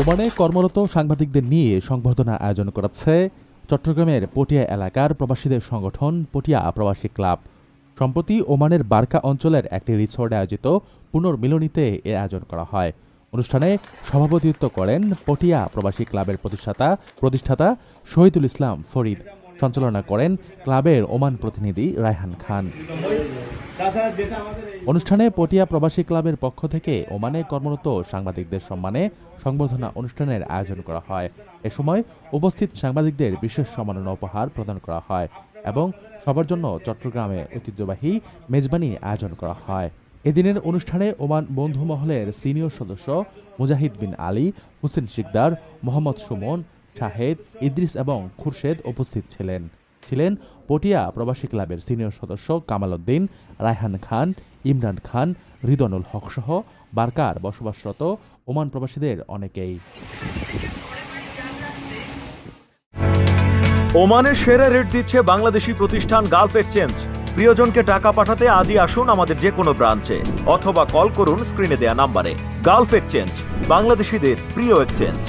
ওমানে কর্মরত সাংবাদিকদের নিয়ে সংবর্ধনা আয়োজন করাচ্ছে চট্টগ্রামের পটিয়া এলাকার প্রবাসীদের সংগঠন পটিয়া প্রবাসী ক্লাব। সম্প্রতি ওমানের বার্কা অঞ্চলের একটি রিসোর্টে আয়োজিত পুনর্মিলনীতে এ আয়োজন করা হয়। অনুষ্ঠানে সভাপতিত্ব করেন পটিয়া প্রবাসী ক্লাবের প্রতিষ্ঠাতা প্রতিষ্ঠাতা শহীদুল ইসলাম ফরিদ। সঞ্চালনা করেন ক্লাবের ওমান প্রতিনিধি রায়হান খান। অনুষ্ঠানে পটিয়া প্রবাসী ক্লাবের পক্ষ থেকে ওমানে কর্মরত সাংবাদিকদের সম্মানে সংবর্ধনা অনুষ্ঠানের আয়োজন করা হয়। এ সময় উপস্থিত সাংবাদিকদের বিশেষ সম্মাননা উপহার প্রদান করা হয় এবং সবার জন্য চট্টগ্রামে ঐতিহ্যবাহী মেজবানি আয়োজন করা হয়। এদিনের অনুষ্ঠানে ওমান বন্ধু মহলের সিনিয়র সদস্য মুজাহিদ বিন আলী, হুসেন শিকদার, মোহাম্মদ সুমন শাহেদ, ইদ্রিস এবং খুরশেদ উপস্থিত ছিলেন। ছিলেন পটিয়া প্রবাসী ক্লাবের সিনিয়র সদস্য কামাল উদ্দিন, রায়হান খান, ইমরান খান, রিদনুল হক সহ বারকার বসবাসরত ওমান প্রবাসীদের অনেকেই। ওমানের সেরা রেট দিচ্ছে বাংলাদেশি প্রতিষ্ঠান গালফ এক্সচেঞ্জ। প্রিয়জনকে টাকা পাঠাতে আজই আসুন আমাদের যে কোনো ব্রাঞ্চে, অথবা কল করুন স্ক্রিনে দেয়া নাম্বারে। গালফ এক্সচেঞ্জ, বাংলাদেশিদের প্রিয় এক্সচেঞ্জ।